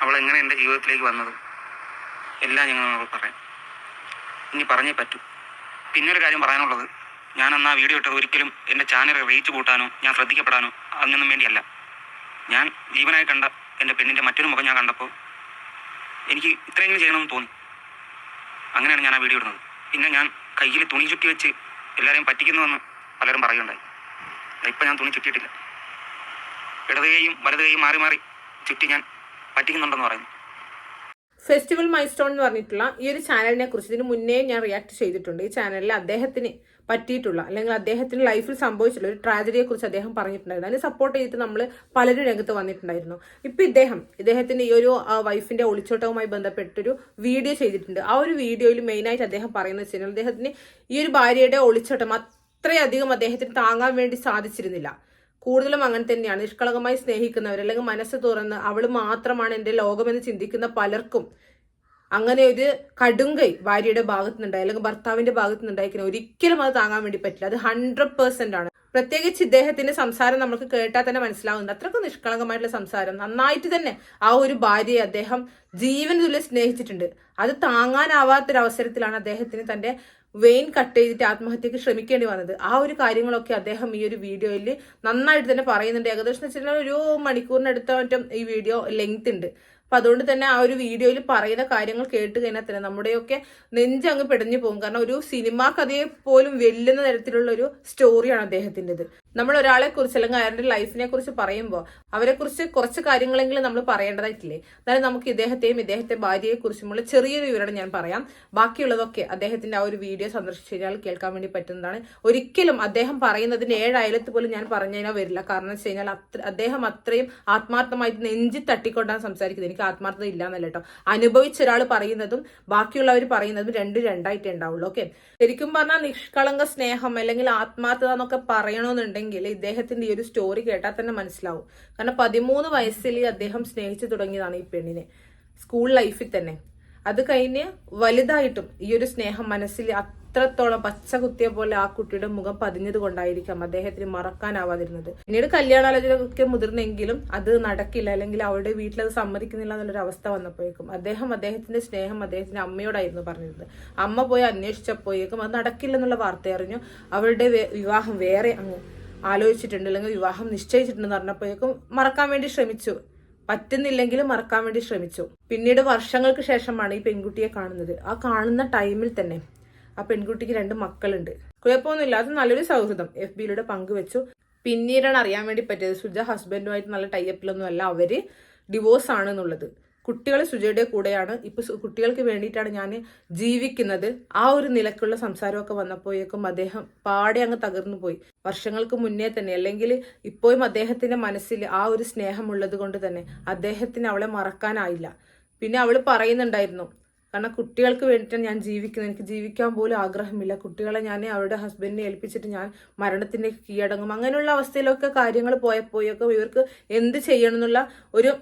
അവൾ എങ്ങനെ എന്റെ ജീവിതത്തിലേക്ക് വന്നത്? എല്ലാം ഞങ്ങൾ അവൾ പറയാം. ഇനി പറഞ്ഞേ പറ്റൂ. പിന്നൊരു കാര്യം പറയാനുള്ളത് ഞാൻ അന്ന് ആ വീഡിയോ ഇട്ടത് ഒരിക്കലും എന്റെ ചാനൽ റീച്ച് കൂട്ടാനോ ഞാൻ ശ്രദ്ധിക്കപ്പെടാനോ അതിനൊന്നും വേണ്ടിയല്ല. ഞാൻ ജീവനായി കണ്ട എന്റെ പെണ്ണിന്റെ മറ്റൊരു മുഖം ഞാൻ കണ്ടപ്പോൾ എനിക്ക് ഇത്രയെങ്കിലും ചെയ്യണമെന്ന് തോന്നി. അങ്ങനെയാണ് ഞാൻ ആ വീഡിയോ ഇടുന്നത്. പിന്നെ ഞാൻ കയ്യിൽ തുണി ചുറ്റി വെച്ച് എല്ലാവരെയും പറ്റിക്കുന്നുവെന്ന് പലരും പറയുണ്ടായി ഇപ്പം ഞാൻ തുണി ചുറ്റിയിട്ടില്ല. ഇടത് കൈയും വലത് കൈയും മാറി മാറി ചുറ്റി ഞാൻ പറ്റിക്കുന്നുണ്ടെന്ന് പറയുന്നു. ഫെസ്റ്റിവൽ മൈസ്റ്റോൺ എന്ന് പറഞ്ഞിട്ടുള്ള ഈ ഒരു ചാനലിനെ കുറിച്ച് ഇതിന് മുന്നേ ഞാൻ റിയാക്ട് ചെയ്തിട്ടുണ്ട്. ഈ ചാനലിൽ അദ്ദേഹത്തിന് പറ്റിയിട്ടുള്ള അല്ലെങ്കിൽ അദ്ദേഹത്തിന്റെ ലൈഫിൽ സംഭവിച്ചിട്ടുള്ള ഒരു ട്രാജഡിയെ കുറിച്ച് അദ്ദേഹം പറഞ്ഞിട്ടുണ്ടായിരുന്നു. അതിന് സപ്പോർട്ട് ചെയ്തിട്ട് നമ്മൾ പലരും രംഗത്ത് വന്നിട്ടുണ്ടായിരുന്നു. ഇപ്പൊ ഇദ്ദേഹം ഇദ്ദേഹത്തിന്റെ ഈ ഒരു വൈഫിന്റെ ഒളിച്ചോട്ടവുമായി ബന്ധപ്പെട്ടൊരു വീഡിയോ ചെയ്തിട്ടുണ്ട്. ആ ഒരു വീഡിയോയിൽ മെയിനായിട്ട് അദ്ദേഹം പറയുന്നത് വെച്ച് കഴിഞ്ഞാൽ അദ്ദേഹത്തിന് ഈ ഒരു ഭാര്യയുടെ ഒളിച്ചോട്ടം അത്രയധികം അദ്ദേഹത്തിന് താങ്ങാൻ വേണ്ടി സാധിച്ചിരുന്നില്ല. കൂടുതലും അങ്ങനെ തന്നെയാണ്. നിഷ്കളങ്കമായി സ്നേഹിക്കുന്നവർ അല്ലെങ്കിൽ മനസ്സ് തുറന്ന് അവൾ മാത്രമാണ് എന്റെ ലോകമെന്ന് ചിന്തിക്കുന്ന പലർക്കും അങ്ങനെ ഒരു കടുങ്കൈ ഭാര്യയുടെ ഭാഗത്തുനിന്നുണ്ടായി അല്ലെങ്കിൽ ഭർത്താവിന്റെ ഭാഗത്തുനിന്നുണ്ടായിരിക്കുന്ന ഒരിക്കലും അത് താങ്ങാൻ വേണ്ടി പറ്റില്ല. അത് ഹൺഡ്രഡ് പേഴ്സെന്റ് ആണ്. പ്രത്യേകിച്ച് ഇദ്ദേഹത്തിന്റെ സംസാരം നമുക്ക് കേട്ടാൽ തന്നെ മനസ്സിലാവുന്നത്. അത്രക്കും നിഷ്കളങ്കമായിട്ടുള്ള സംസാരം. നന്നായിട്ട് തന്നെ ആ ഒരു ഭാര്യയെ അദ്ദേഹം ജീവൻ തുല്യം സ്നേഹിച്ചിട്ടുണ്ട്. അത് താങ്ങാനാവാത്തൊരവസരത്തിലാണ് അദ്ദേഹത്തിന് തന്റെ വെയിൻ കട്ട് ചെയ്തിട്ട് ആത്മഹത്യക്ക് ശ്രമിക്കേണ്ടി വന്നത്. ആ ഒരു കാര്യങ്ങളൊക്കെ അദ്ദേഹം ഈ ഒരു വീഡിയോയിൽ നന്നായിട്ട് തന്നെ പറയുന്നുണ്ട്. ഏകദേശം വെച്ചിട്ടുണ്ടെങ്കിൽ ഒരു മണിക്കൂറിനടുത്ത മറ്റും ഈ വീഡിയോ ലെങ്ത് ഉണ്ട്. അപ്പൊ അതുകൊണ്ട് തന്നെ ആ ഒരു വീഡിയോയിൽ പറയുന്ന കാര്യങ്ങൾ കേട്ട് കഴിഞ്ഞാൽ തന്നെ നമ്മുടെയൊക്കെ നെഞ്ചങ്ങ് പെടഞ്ഞു പോകും. കാരണം ഒരു സിനിമാ കഥയെ പോലും വെല്ലുന്ന തരത്തിലുള്ള ഒരു സ്റ്റോറിയാണ് അദ്ദേഹത്തിന്റെത്. നമ്മൾ ഒരാളെ കുറിച്ച് അല്ലെങ്കിൽ അയാളുടെ ലൈഫിനെ കുറിച്ച് പറയുമ്പോൾ അവരെ കുറിച്ച് കുറച്ച് കാര്യങ്ങളെങ്കിലും നമ്മൾ പറയേണ്ടതായിട്ടില്ലേ? എന്നാലും നമുക്ക് ഇദ്ദേഹത്തെയും ഇദ്ദേഹത്തെ ഭാര്യയെ കുറിച്ചുമുള്ള ചെറിയൊരു വിവരണം ഞാൻ പറയാം. ബാക്കിയുള്ളതൊക്കെ അദ്ദേഹത്തിന്റെ ആ ഒരു വീഡിയോ സന്ദർശിച്ചു കഴിഞ്ഞാൽ കേൾക്കാൻ വേണ്ടി പറ്റുന്നതാണ്. ഒരിക്കലും അദ്ദേഹം പറയുന്നതിന് ഏഴ് അയലത്ത് പോലും ഞാൻ പറഞ്ഞു കഴിഞ്ഞാൽ വരില്ല. കാരണം വെച്ച് കഴിഞ്ഞാൽ അദ്ദേഹം അത്രയും ആത്മാർത്ഥമായിട്ട് നെഞ്ചി തട്ടിക്കൊണ്ടാണ് സംസാരിക്കുന്നത്. എനിക്ക് ആത്മാർത്ഥത ഇല്ല എന്നല്ല കേട്ടോ. അനുഭവിച്ച ഒരാൾ പറയുന്നതും ബാക്കിയുള്ളവർ പറയുന്നതും രണ്ട് രണ്ടായിട്ടേ ഉണ്ടാവുള്ളൂ ഓക്കെ ശരിക്കും പറഞ്ഞാൽ നിഷ്കളങ്ക സ്നേഹം അല്ലെങ്കിൽ ആത്മാർത്ഥത എന്നൊക്കെ പറയണമെന്നുണ്ടെങ്കിൽ ഇദ്ദേഹത്തിന്റെ ഈ ഒരു സ്റ്റോറി കേട്ടാൽ തന്നെ മനസ്സിലാവും. കാരണം പതിമൂന്ന് വയസ്സിൽ അദ്ദേഹം സ്നേഹിച്ചു തുടങ്ങിയതാണ് ഈ പെണ്ണിനെ. സ്കൂൾ ലൈഫിൽ തന്നെ. അത് കഴിഞ്ഞ് വലുതായിട്ടും ഈ ഒരു സ്നേഹം മനസ്സിൽ അത്രത്തോളം പച്ച കുത്തിയ പോലെ ആ കുട്ടിയുടെ മുഖം പതിഞ്ഞത് കൊണ്ടായിരിക്കാം അദ്ദേഹത്തിന് മറക്കാനാവാതിരുന്നത്. പിന്നീട് കല്യാണാലോചനയൊക്കെ മുതിർന്നെങ്കിലും അത് നടക്കില്ല അല്ലെങ്കിൽ അവരുടെ വീട്ടിൽ അത് സമ്മതിക്കുന്നില്ല എന്നുള്ളൊരു അവസ്ഥ വന്നപ്പോഴേക്കും അദ്ദേഹം അദ്ദേഹത്തിന്റെ സ്നേഹം അദ്ദേഹത്തിന്റെ അമ്മയോടായിരുന്നു പറഞ്ഞിരുന്നത്. അമ്മ പോയി അന്വേഷിച്ചപ്പോഴേക്കും അത് നടക്കില്ല എന്നുള്ള വാർത്ത അറിഞ്ഞു അവരുടെ വിവാഹം വേറെ അങ്ങ് ആലോചിച്ചിട്ടുണ്ട് അല്ലെങ്കിൽ വിവാഹം നിശ്ചയിച്ചിട്ടുണ്ടെന്ന് പറഞ്ഞപ്പോഴേക്കും മറക്കാൻ വേണ്ടി ശ്രമിച്ചു. പറ്റുന്നില്ലെങ്കിലും മറക്കാൻ വേണ്ടി ശ്രമിച്ചു. പിന്നീട് വർഷങ്ങൾക്ക് ശേഷമാണ് ഈ പെൺകുട്ടിയെ കാണുന്നത്. ആ കാണുന്ന ടൈമിൽ തന്നെ ആ പെൺകുട്ടിക്ക് രണ്ട് മക്കളുണ്ട്. കുഴപ്പമൊന്നുമില്ല. അത് നല്ലൊരു സൗഹൃദം. എഫ് ബിയിലൂടെ പങ്കുവെച്ചു. പിന്നീടാണ് അറിയാൻ വേണ്ടി പറ്റിയത്. സുജ ഹസ്ബൻഡുമായിട്ട് നല്ല ടൈപ്പിലൊന്നും അല്ല അവർ ഡിവോഴ്സ് ആണ് എന്നുള്ളത് കുട്ടികൾ സുജയുടെ കൂടെയാണ്. ഇപ്പൊ കുട്ടികൾക്ക് വേണ്ടിയിട്ടാണ് ഞാൻ ജീവിക്കുന്നത്. ആ ഒരു നിലക്കുള്ള സംസാരമൊക്കെ വന്നപ്പോഴേക്കും അദ്ദേഹം പാടെ അങ്ങ് തകർന്നു പോയി. വർഷങ്ങൾക്ക് മുന്നേ തന്നെ അല്ലെങ്കിൽ ഇപ്പോഴും അദ്ദേഹത്തിന്റെ മനസ്സിൽ ആ ഒരു സ്നേഹം ഉള്ളത് കൊണ്ട് തന്നെ അദ്ദേഹത്തിന് അവളെ മറക്കാനായില്ല. പിന്നെ അവൾ പറയുന്നുണ്ടായിരുന്നു കാരണം കുട്ടികൾക്ക് വേണ്ടിയിട്ടാണ് ഞാൻ ജീവിക്കുന്നത്. എനിക്ക് ജീവിക്കാൻ പോലും ആഗ്രഹമില്ല. കുട്ടികളെ ഞാൻ അവരുടെ ഹസ്ബൻഡിനെ ഏൽപ്പിച്ചിട്ട് ഞാൻ മരണത്തിന്റെ കീഴടങ്ങും. അങ്ങനെയുള്ള അവസ്ഥയിലൊക്കെ കാര്യങ്ങൾ പോയപ്പോഴൊക്കെ ഇവർക്ക് എന്ത് ചെയ്യണം എന്നുള്ള ഒരു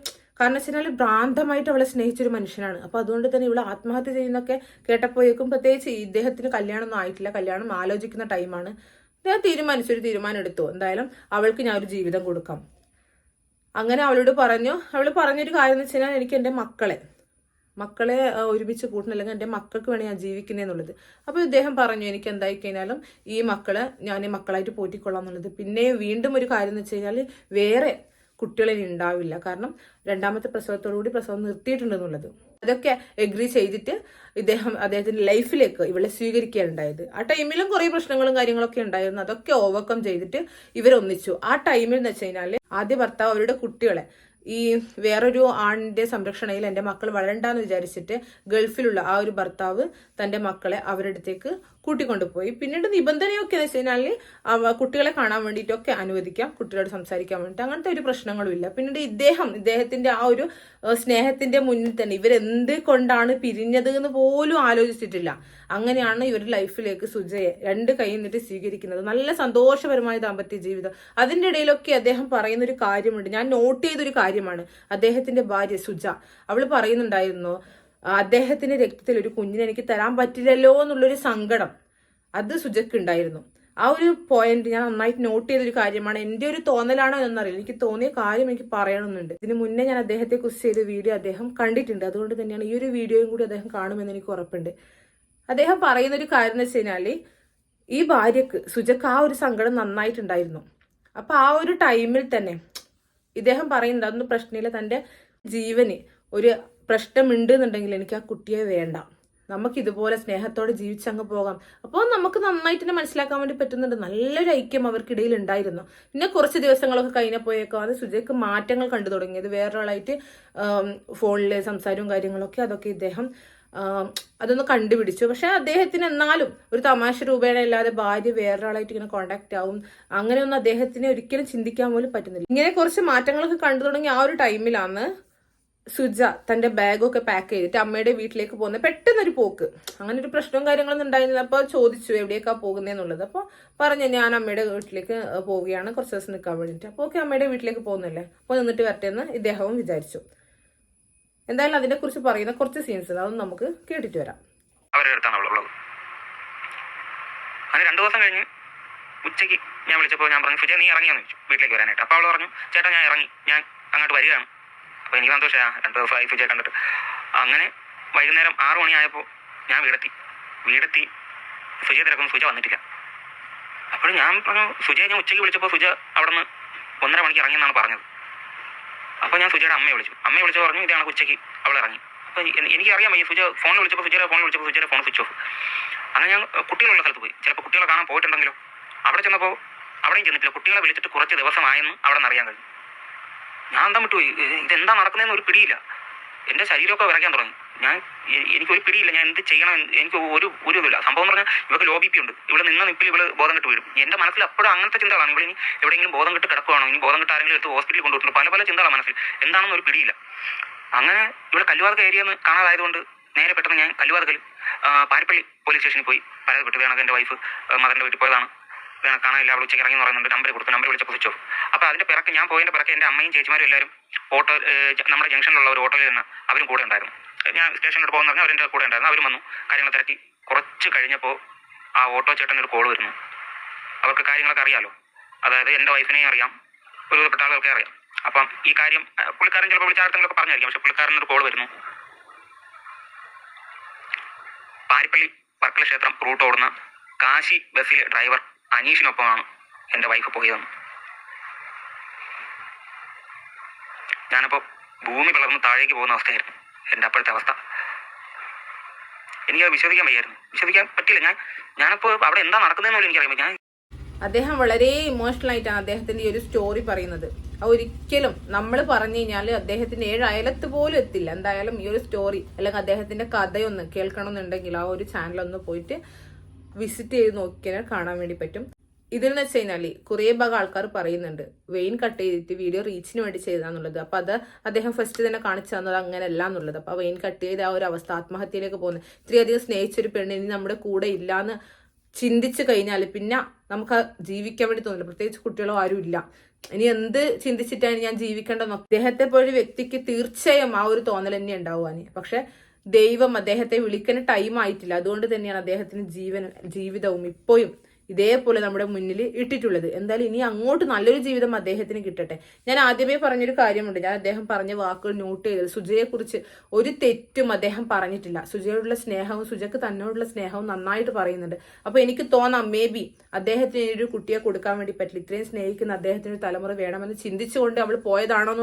കാരണം വെച്ചാൽ ഭ്രാന്തമായിട്ട് അവളെ സ്നേഹിച്ചൊരു മനുഷ്യനാണ്. അപ്പൊ അതുകൊണ്ട് തന്നെ ഇവളെ ആത്മഹത്യ ചെയ്യുന്നൊക്കെ കേട്ടപ്പോഴേക്കും പ്രത്യേകിച്ച് ഇദ്ദേഹത്തിന് കല്യാണമൊന്നും ആയിട്ടില്ല. കല്യാണം ആലോചിക്കുന്ന ടൈമാണ് ഞാൻ തീരുമാനിച്ചൊരു തീരുമാനം എടുത്തു. എന്തായാലും അവൾക്ക് ഞാൻ ഒരു ജീവിതം കൊടുക്കാം. അങ്ങനെ അവളോട് പറഞ്ഞു. അവൾ പറഞ്ഞൊരു കാര്യം എന്ന് വെച്ച് കഴിഞ്ഞാൽ എനിക്ക് എന്റെ മക്കളെ മക്കളെ ഒരുമിച്ച് കൂട്ടണം. അല്ലെങ്കിൽ എന്റെ മക്കൾക്ക് വേണേ ഞാൻ ജീവിക്കുന്നതെന്നുള്ളത് അപ്പോൾ ഇദ്ദേഹം പറഞ്ഞു എനിക്ക് എന്തായി കഴിഞ്ഞാലും ഈ മക്കളെ ഞാൻ ഈ മക്കളായിട്ട് പോറ്റിക്കൊള്ളാം എന്നുള്ളത്. പിന്നെ വീണ്ടും ഒരു കാര്യം എന്ന് വെച്ച് കഴിഞ്ഞാൽ വേറെ കുട്ടികളെ ഉണ്ടാവില്ല. കാരണം രണ്ടാമത്തെ പ്രസവത്തോടുകൂടി പ്രസവം നിർത്തിയിട്ടുണ്ടെന്നുള്ളത്. അതൊക്കെ എഗ്രി ചെയ്തിട്ട് ഇദ്ദേഹം അദ്ദേഹത്തിന്റെ ലൈഫിലേക്ക് ഇവളെ സ്വീകരിക്കുകയുണ്ടായത് ആ ടൈമിലും കുറേ പ്രശ്നങ്ങളും കാര്യങ്ങളൊക്കെ ഉണ്ടായിരുന്നു. അതൊക്കെ ഓവർകം ചെയ്തിട്ട് ഇവരൊന്നിച്ചു. ആ ടൈമിൽ എന്ന് വെച്ച് കഴിഞ്ഞാൽ ആദ്യ ഭർത്താവ് അവരുടെ കുട്ടികളെ ഈ വേറൊരു ആണിന്റെ സംരക്ഷണയിൽ എന്റെ മക്കൾ വളരണ്ടെന്ന് വിചാരിച്ചിട്ട് ഗൾഫിലുള്ള ആ ഒരു ഭർത്താവ് തന്റെ മക്കളെ അവരുടെ അടുത്തേക്ക് കൂട്ടിക്കൊണ്ടുപോയി. പിന്നീട് നിബന്ധനയൊക്കെ എന്ന് വെച്ച് കഴിഞ്ഞാൽ കുട്ടികളെ കാണാൻ വേണ്ടിയിട്ടൊക്കെ അനുവദിക്കാം കുട്ടികളോട് സംസാരിക്കാൻ വേണ്ടിയിട്ട്. അങ്ങനത്തെ ഒരു പ്രശ്നങ്ങളും ഇല്ല. പിന്നീട് ഇദ്ദേഹം ഇദ്ദേഹത്തിന്റെ ആ ഒരു സ്നേഹത്തിന്റെ മുന്നിൽ തന്നെ ഇവരെന്ത് കൊണ്ടാണ് പിരിഞ്ഞത് എന്ന് പോലും ആലോചിച്ചിട്ടില്ല. അങ്ങനെയാണ് ഇവരുടെ ലൈഫിലേക്ക് സുജയെ രണ്ട് കൈ നിന്നിട്ട് സ്വീകരിക്കുന്നത്. നല്ല സന്തോഷപരമായ ദാമ്പത്യ ജീവിതം. അതിന്റെ ഇടയിലൊക്കെ അദ്ദേഹം പറയുന്ന ഒരു കാര്യമുണ്ട്. ഞാൻ നോട്ട് ചെയ്തൊരു കാര്യമാണ്. അദ്ദേഹത്തിന്റെ ഭാര്യ സുജ. അവൾ പറയുന്നുണ്ടായിരുന്നു "ആ, അദ്ദേഹത്തിന്റെ രക്തത്തിൽ ഒരു കുഞ്ഞിനെ എനിക്ക് തരാൻ പറ്റില്ലല്ലോ എന്നുള്ളൊരു സങ്കടം അത് സുജയ്ക്ക് ഉണ്ടായിരുന്നു ആ ഒരു പോയിന്റ് ഞാൻ നന്നായിട്ട് നോട്ട് ചെയ്തൊരു കാര്യമാണ്. എന്റെ ഒരു തോന്നലാണോ എന്നറിയില്ല. എനിക്ക് തോന്നിയ കാര്യം എനിക്ക് പറയണമെന്നുണ്ട്. ഇതിന് മുന്നേ ഞാൻ അദ്ദേഹത്തെ കുറിച്ച് ചെയ്ത വീഡിയോ അദ്ദേഹം കണ്ടിട്ടുണ്ട്. അതുകൊണ്ട് തന്നെയാണ് ഈ ഒരു വീഡിയോയും കൂടി അദ്ദേഹം കാണുമെന്ന് എനിക്ക് ഉറപ്പുണ്ട്. അദ്ദേഹം പറയുന്ന ഒരു കാര്യം എന്ന് വെച്ച് കഴിഞ്ഞാൽ ഈ ഭാര്യക്ക് സുജക്ക് ആ ഒരു സങ്കടം നന്നായിട്ടുണ്ടായിരുന്നു. അപ്പൊ ആ ഒരു ടൈമിൽ തന്നെ ഇദ്ദേഹം പറയുന്നത് അതൊന്നും പ്രശ്നമില്ല. തന്റെ ജീവന് ഒരു പ്രശ്നമുണ്ട് എന്നുണ്ടെങ്കിൽ എനിക്ക് ആ കുട്ടിയെ വേണ്ട. നമുക്ക് ഇതുപോലെ സ്നേഹത്തോടെ ജീവിച്ചങ്ങ് പോകാം. അപ്പോൾ നമുക്ക് നന്നായിട്ട് തന്നെ മനസ്സിലാക്കാൻ വേണ്ടി പറ്റുന്നുണ്ട്. നല്ലൊരു ഐക്യം അവർക്കിടയിൽ ഉണ്ടായിരുന്നു. പിന്നെ കുറച്ച് ദിവസങ്ങളൊക്കെ കഴിഞ്ഞപ്പോഴേക്കാണ് സുജയ്ക്ക് മാറ്റങ്ങൾ കണ്ടു തുടങ്ങിയത്. വേറൊരാളായിട്ട് ഫോണിലെ സംസാരവും കാര്യങ്ങളൊക്കെ അതൊക്കെ ഇദ്ദേഹം അതൊന്ന് കണ്ടുപിടിച്ചു. പക്ഷെ അദ്ദേഹത്തിന് എന്നാലും ഒരു തമാശ രൂപേണ അല്ലാതെ ഭാര്യ വേറൊരാളായിട്ട് ഇങ്ങനെ കോണ്ടാക്ട് ആവും. അങ്ങനെയൊന്നും അദ്ദേഹത്തിന് ഒരിക്കലും ചിന്തിക്കാൻ പോലും പറ്റുന്നില്ല. ഇങ്ങനെ കുറച്ച് മാറ്റങ്ങളൊക്കെ കണ്ടു തുടങ്ങി ആ ഒരു ടൈമിലാണ് സുജ തന്റെ ബാഗൊക്കെ പാക്ക് ചെയ്തിട്ട് അമ്മയുടെ വീട്ടിലേക്ക് പോകുന്നത്. പെട്ടെന്നൊരു പോക്ക്. അങ്ങനെ ഒരു പ്രശ്നവും കാര്യങ്ങളൊന്നും ഉണ്ടായിരുന്നില്ല. അപ്പോൾ ചോദിച്ചു എവിടേക്കാ പോകുന്നതെന്നുള്ളത് അപ്പോൾ പറഞ്ഞു ഞാൻ അമ്മയുടെ വീട്ടിലേക്ക് പോവുകയാണ്. കുറച്ച് ദിവസം നിൽക്കാൻ വേണ്ടിയിട്ട്. അപ്പോൾ ഓക്കെ അമ്മയുടെ വീട്ടിലേക്ക് പോകുന്നില്ലേ അപ്പോൾ നിന്നിട്ട് വരട്ടെ എന്ന് ഇദ്ദേഹവും വിചാരിച്ചു. എന്തായാലും അതിനെക്കുറിച്ച് പറയുന്ന കുറച്ച് സീൻസ് അതൊന്നും നമുക്ക് കേട്ടിട്ട് വരാം. അവരുടെ അടുത്താണ് അങ്ങനെ രണ്ടു ദിവസം കഴിഞ്ഞ് ഉച്ചയ്ക്ക് ഞാൻ വിളിച്ചപ്പോൾ ഞാൻ പറഞ്ഞു സുജയ നീ ഇറങ്ങിയെന്ന് ചോദിച്ചു വീട്ടിലേക്ക് വരാനായിട്ട്. അപ്പോൾ അവൾ പറഞ്ഞു ചേട്ടാ ഞാൻ ഇറങ്ങി ഞാൻ അങ്ങോട്ട് വരികയാണ്. അപ്പോൾ എനിക്ക് സന്തോഷമാണ് രണ്ട് ദിവസമായി ഫുജ കണ്ടിട്ട്. അങ്ങനെ വൈകുന്നേരം ആറു മണിയായപ്പോൾ ഞാൻ വീടെത്തി. വീടെത്തി ഫുജ തിരക്കുന്നു ഫുജ വന്നിട്ടില്ല. അപ്പോൾ ഞാൻ പറഞ്ഞു സുജയെ ഞാൻ ഉച്ചയ്ക്ക് വിളിച്ചപ്പോൾ സുജ അവിടെ നിന്ന് ഒന്നര മണിക്ക് ഇറങ്ങിയെന്നാണ് പറഞ്ഞത്. അപ്പോൾ ഞാൻ സുജയുടെ അമ്മയെ വിളിച്ചു. അമ്മയെ വിളിച്ചു പറഞ്ഞു ഇതാണ് ഉച്ചയ്ക്ക്. അവൾ ഇറങ്ങി. അപ്പോൾ എനിക്കറിയാം ഈ സുജ ഫോൺ വിളിച്ചപ്പോൾ സുജയുടെ ഫോൺ വിളിച്ചപ്പോൾ സുജയുടെ ഫോൺ സ്വിച്ച് ഓഫ് അങ്ങനെ ഞാൻ കുട്ടികളുള്ള സ്ഥലത്ത് പോയി. ചിലപ്പോൾ കുട്ടികളെ കാണാൻ പോയിട്ടുണ്ടെങ്കിലോ. അവിടെ ചെന്നപ്പോൾ അവിടെയും ചെന്നിട്ടില്ല. കുട്ടികളെ വിളിച്ചിട്ട് കുറച്ച് ദിവസമായെന്ന് അവിടെ നിന്ന് അറിയാൻ കഴിഞ്ഞു. ഞാൻ എന്താ വിട്ടുപോയി ഇതെന്താ നടക്കുന്നതെന്ന് ഒരു പിടിയില്ല. എന്റെ ശരീരമൊക്കെ വിറയ്ക്കാൻ തുടങ്ങി. ഞാൻ എനിക്ക് ഒരു പിടിയില്ല. ഞാൻ എന്ത് ചെയ്യണം എനിക്ക് ഒരു ഒരു ഇതുമില്ല. സംഭവം പറഞ്ഞാൽ ഇവർക്ക് ലോ ബി പി ഉണ്ട്. ഇവിടെ നിന്ന് നിപ്പിൽ ഇവൾ ബോധം കെട്ട് വീഴും. എന്റെ മനസ്സിൽ അപ്പോഴും അങ്ങനത്തെ ചിന്തകളാണ്. ഇവിടെ ഇനി എവിടെയെങ്കിലും ബോധം കെട്ട് കിടക്കുവാണോ? ഇനി ബോധം കെട്ട് ആരെങ്കിലും എടുത്ത് ഹോസ്പിറ്റലിൽ കൊണ്ടുപോയിട്ടുണ്ട് പല പല ചിന്തകളാണ് മനസ്സിൽ. എന്താണെന്ന് ഒരു പിടിയില്ല. അങ്ങനെ ഇവിടെ കല്ലുവാർക്ക ഏരിയ എന്ന് കാണാതായതുകൊണ്ട് നേരെ പെട്ടെന്ന് ഞാൻ കല്ലുവാർക്കൽ പാരിപ്പള്ളി പോലീസ് സ്റ്റേഷനിൽ പോയി. പരാതിപ്പെട്ടു. വേണം എന്റെ വൈഫ് മകന്റെ വീട്ടിൽ പോയതാണ്. വേണം കാണാനില്ല അവൾ ഉച്ചയ്ക്ക് ഇറങ്ങി എന്ന് പറയുന്നുണ്ട്. നമ്പർ കൊടുത്തു. നമ്പർ വിളിച്ചപ്പോൾ സ്വിച്ച് ഓഫ് അപ്പോൾ അതിന്റെ പിറക്ക് ഞാൻ പോയതിന്റെ പിറക്ക് എന്റെ അമ്മയും ചേച്ചിമാരും എല്ലാവരും ഓട്ടോ നമ്മുടെ ജംഗ്ഷനിലുള്ള ഒരു ഓട്ടോയിൽ നിന്ന് അവരും കൂടെ ഉണ്ടായിരുന്നു. ഞാൻ സ്റ്റേഷനിലോട്ട് പോകുന്ന പറഞ്ഞാൽ അവരുടെ കൂടെ ഉണ്ടായിരുന്നു. അവരും വന്നു. കാര്യങ്ങൾ തിരക്കി. കുറച്ച് കഴിഞ്ഞപ്പോൾ ആ ഓട്ടോ ചേട്ടൻ ഒരു കോൾ വരുന്നു. അവർക്ക് കാര്യങ്ങളൊക്കെ അറിയാലോ. അതായത് എന്റെ വൈഫിനെയും അറിയാം. ഒരുവിധപ്പെട്ട ആളുകൾക്ക് അറിയാം. അപ്പം ഈ കാര്യം പുള്ളിക്കാരൻ ചിലപ്പോൾ വിളിച്ചാർത്തങ്ങളൊക്കെ പറഞ്ഞായിരിക്കും. പക്ഷെ പുള്ളിക്കാരൻ ഒരു കോൾ വരുന്നു. പാരിപ്പള്ളി വർക്കല ക്ഷേത്രം റൂട്ട് ഓടുന്ന കാശി ബസ്സിലെ ഡ്രൈവർ അനീഷിനൊപ്പമാണ് എന്റെ വൈഫ് പോയതെന്ന് ഞാനപ്പോൾ ഭൂമി പിളർന്ന് താഴേക്ക് പോകുന്ന അവസ്ഥയായിരുന്നു. എന്റെ അപ്പോഴത്തെ അവസ്ഥ. എനിക്കത് വിശ്വസിക്കാൻ വയ്യായിരുന്നു. വിശ്വസിക്കാൻ പറ്റില്ല ഞാൻ ഞാനപ്പോൾ അവിടെ എന്താ നടക്കുന്നതെന്ന് പോലും എനിക്കറിയാം ഞാൻ അദ്ദേഹം വളരെ ഇമോഷണൽ ആയിട്ടാണ് അദ്ദേഹത്തിന്റെ ഈ ഒരു സ്റ്റോറി പറയുന്നത്. ഒരിക്കലും നമ്മൾ പറഞ്ഞു കഴിഞ്ഞാൽ അദ്ദേഹത്തിന്റെ ഏഴ് അയലത്ത് പോലും എത്തില്ല. എന്തായാലും ഈ ഒരു സ്റ്റോറി അല്ലെങ്കിൽ അദ്ദേഹത്തിന്റെ കഥയൊന്ന് കേൾക്കണമെന്നുണ്ടെങ്കിൽ ആ ഒരു ചാനൽ ഒന്ന് പോയിട്ട് വിസിറ്റ് ചെയ്ത് നോക്കിയാൽ കാണാൻ വേണ്ടി പറ്റും. ഇതിൽ വെച്ച് കഴിഞ്ഞാൽ കുറേ ഭാഗം ആൾക്കാർ പറയുന്നുണ്ട്. വെയിൻ കട്ട് ചെയ്തിട്ട് വീഡിയോ റീച്ചിന് വേണ്ടി ചെയ്താന്നുള്ളത് അപ്പൊ അത് അദ്ദേഹം ഫസ്റ്റ് തന്നെ കാണിച്ചു തന്നത് അങ്ങനെയല്ല എന്നുള്ളത്. അപ്പൊ വെയിൻ കട്ട് ചെയ്ത് ആ ഒരു അവസ്ഥ ആത്മഹത്യയിലേക്ക് പോകുന്നത് ഇത്രയധികം സ്നേഹിച്ചൊരു പെണ്ണ് ഇനി നമ്മുടെ കൂടെ ഇല്ലാന്ന് ചിന്തിച്ചു കഴിഞ്ഞാൽ പിന്നെ നമുക്ക് ജീവിക്കാൻ വേണ്ടി തോന്നില്ല. പ്രത്യേകിച്ച് കുട്ടികളോ ആരും ഇല്ല. ഇനി എന്ത് ചിന്തിച്ചിട്ടാണ് ഞാൻ ജീവിക്കേണ്ടതെന്ന് അദ്ദേഹത്തെ പോലെ വ്യക്തിക്ക് തീർച്ചയായും ആ ഒരു തോന്നൽ തന്നെ ഉണ്ടാവുവാന് പക്ഷെ ദൈവം അദ്ദേഹത്തെ വിളിക്കുന്ന ടൈം ആയിട്ടില്ല. അതുകൊണ്ട് തന്നെയാണ് അദ്ദേഹത്തിന് ജീവൻ ജീവിതവും ഇപ്പോഴും ഇതേപോലെ നമ്മുടെ മുന്നിൽ ഇട്ടിട്ടുള്ളത്. എന്തായാലും ഇനി അങ്ങോട്ട് നല്ലൊരു ജീവിതം അദ്ദേഹത്തിന് കിട്ടട്ടെ. ഞാൻ ആദ്യമേ പറഞ്ഞൊരു കാര്യമുണ്ട്. ഞാൻ അദ്ദേഹം പറഞ്ഞ വാക്കുകൾ നോട്ട് ചെയ്തത്. സുജയെ കുറിച്ച് ഒരു തെറ്റും അദ്ദേഹം പറഞ്ഞിട്ടില്ല. സുജയോടുള്ള സ്നേഹവും സുജക്ക് തന്നോടുള്ള സ്നേഹവും നന്നായിട്ട് പറയുന്നുണ്ട്. അപ്പോൾ എനിക്ക് തോന്നാം മേ ബി അദ്ദേഹത്തിന് ഒരു കുട്ടിയെ കൊടുക്കാൻ വേണ്ടി പറ്റില്ല. ഇത്രയും സ്നേഹിക്കുന്ന അദ്ദേഹത്തിന് ഒരു തലമുറ വേണമെന്ന് ചിന്തിച്ചുകൊണ്ട് അവൾ പോയതാണോ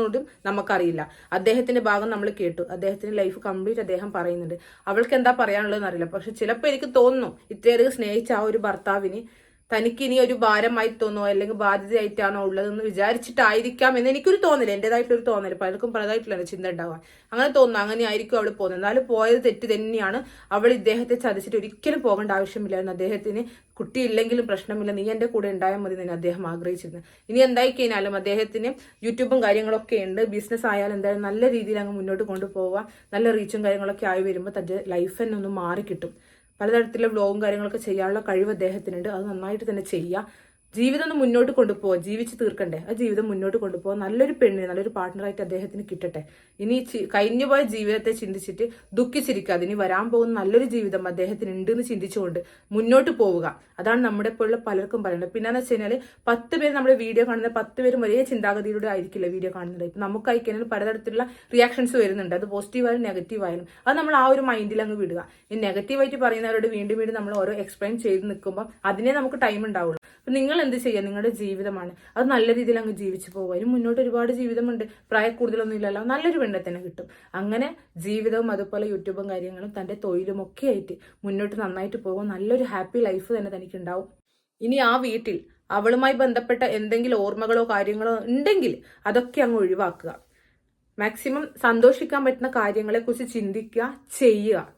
നമുക്കറിയില്ല. അദ്ദേഹത്തിന്റെ ഭാഗം നമ്മൾ കേട്ടു. അദ്ദേഹത്തിന്റെ ലൈഫ് കംപ്ലീറ്റ് അദ്ദേഹം പറയുന്നുണ്ട്. അവൾക്ക് എന്താ പറയാനുള്ളതെന്ന് അറിയില്ല. പക്ഷെ ചിലപ്പോൾ എനിക്ക് തോന്നുന്നു ഇത്രയധികം സ്നേഹിച്ച ആ ഒരു ഭർത്താവിന് തനിക്ക് ഇനി ഒരു ഭാരമായി തോന്നോ അല്ലെങ്കിൽ ബാധ്യതയായിട്ടാണോ ഉള്ളതെന്ന് വിചാരിച്ചിട്ടായിരിക്കാം എന്ന് എനിക്കൊരു തോന്നൽ എന്റേതായിട്ടൊരു തോന്നൽ. പലർക്കും പലതായിട്ടുള്ള ചിന്ത ഉണ്ടാവാൻ. അങ്ങനെ തോന്നുന്നു അങ്ങനെ ആയിരിക്കും അവൾ പോകുന്നത്. എന്നാലും പോയത് തെറ്റ് തന്നെയാണ് അവൾ ഇദ്ദേഹത്തെ ചതിച്ചിട്ട് ഒരിക്കലും പോകേണ്ട ആവശ്യമില്ലായിരുന്നു. അദ്ദേഹത്തിന് കുട്ടിയില്ലെങ്കിലും പ്രശ്നമില്ല. നീ എന്റെ കൂടെ ഉണ്ടായാൽ മതി എന്ന് അദ്ദേഹം ആഗ്രഹിച്ചിരുന്നു. ഇനി എന്തായി കഴിഞ്ഞാലും അദ്ദേഹത്തിന് യൂട്യൂബും കാര്യങ്ങളൊക്കെ ഉണ്ട്. ബിസിനസ് ആയാലും എന്തായാലും നല്ല രീതിയിൽ അങ്ങ് മുന്നോട്ട് കൊണ്ടുപോകാം നല്ല റീച്ചും കാര്യങ്ങളൊക്കെ ആയി വരുമ്പോൾ തന്റെ ലൈഫ് തന്നെ ഒന്ന് മാറി കിട്ടും പലതരത്തിലുള്ള വ്ലോഗും കാര്യങ്ങളൊക്കെ ചെയ്യാനുള്ള കഴിവ് അദ്ദേഹത്തിനുണ്ട്. അത് നന്നായിട്ട് തന്നെ ചെയ്യുക. ജീവിതം ഒന്ന് മുന്നോട്ട് കൊണ്ടുപോകാം ജീവിച്ച് തീർക്കണ്ടേ? ആ ജീവിതം മുന്നോട്ട് കൊണ്ടുപോകാൻ നല്ലൊരു പെണ്ണിന് നല്ലൊരു പാർട്ട്ണറായിട്ട് അദ്ദേഹത്തിന് കിട്ടട്ടെ. ഇനി കഴിഞ്ഞുപോയ ജീവിതത്തെ ചിന്തിച്ചിട്ട് ദുഃഖിച്ചിരിക്കാതെ ഇനി വരാൻ പോകുന്ന നല്ലൊരു ജീവിതം അദ്ദേഹത്തിന് ഉണ്ട് എന്ന് ചിന്തിച്ചുകൊണ്ട് മുന്നോട്ട് പോവുക. അതാണ് നമ്മുടെ പോലുള്ള പലർക്കും പറയുന്നത്. പിന്നെന്ന് വെച്ച് കഴിഞ്ഞാൽ പത്ത് പേര് നമ്മുടെ വീഡിയോ കാണുന്ന പത്ത് പേരും ഒരേ ചിന്താഗതിയിലൂടെ ആയിരിക്കില്ല വീഡിയോ കാണുന്നത്. ഇപ്പം നമുക്ക് അയക്കാനും പലതരത്തിലുള്ള റിയാക്ഷൻസ് വരുന്നുണ്ട്. അത് പോസിറ്റീവ് ആയാലും നെഗറ്റീവ് ആയാലും. അത് നമ്മൾ ആ ഒരു മൈൻഡിൽ അങ്ങ് വിടുക. ഈ നെഗറ്റീവായിട്ട് പറയുന്നവരോട് വീണ്ടും വീണ്ടും നമ്മൾ ഓരോ എക്സ്പ്ലെയിൻ ചെയ്ത് നിൽക്കുമ്പോൾ അതിനെ നമുക്ക് ടൈം ഉണ്ടാവുള്ളൂ. അപ്പം നിങ്ങൾ എന്ത് ചെയ്യുക? നിങ്ങളുടെ ജീവിതമാണ്. അത് നല്ല രീതിയിൽ അങ്ങ് ജീവിച്ചു പോകുക അതിന് മുന്നോട്ട് ഒരുപാട് ജീവിതമുണ്ട്. പ്രായ കൂടുതലൊന്നും ഇല്ലല്ലോ. നല്ലൊരു പെണ്ണെ തന്നെ കിട്ടും. അങ്ങനെ ജീവിതവും അതുപോലെ യൂട്യൂബും കാര്യങ്ങളും തന്റെ തൊഴിലും ഒക്കെ ആയിട്ട് മുന്നോട്ട് നന്നായിട്ട് പോകും. നല്ലൊരു ഹാപ്പി ലൈഫ് തന്നെ തനിക്ക് ഉണ്ടാവും. ഇനി ആ വീട്ടിൽ അവളുമായി ബന്ധപ്പെട്ട എന്തെങ്കിലും ഓർമ്മകളോ കാര്യങ്ങളോ ഉണ്ടെങ്കിൽ അതൊക്കെ അങ്ങ് ഒഴിവാക്കുക. മാക്സിമം സന്തോഷിക്കാൻ പറ്റുന്ന കാര്യങ്ങളെക്കുറിച്ച് ചിന്തിക്കുക ചെയ്യുക.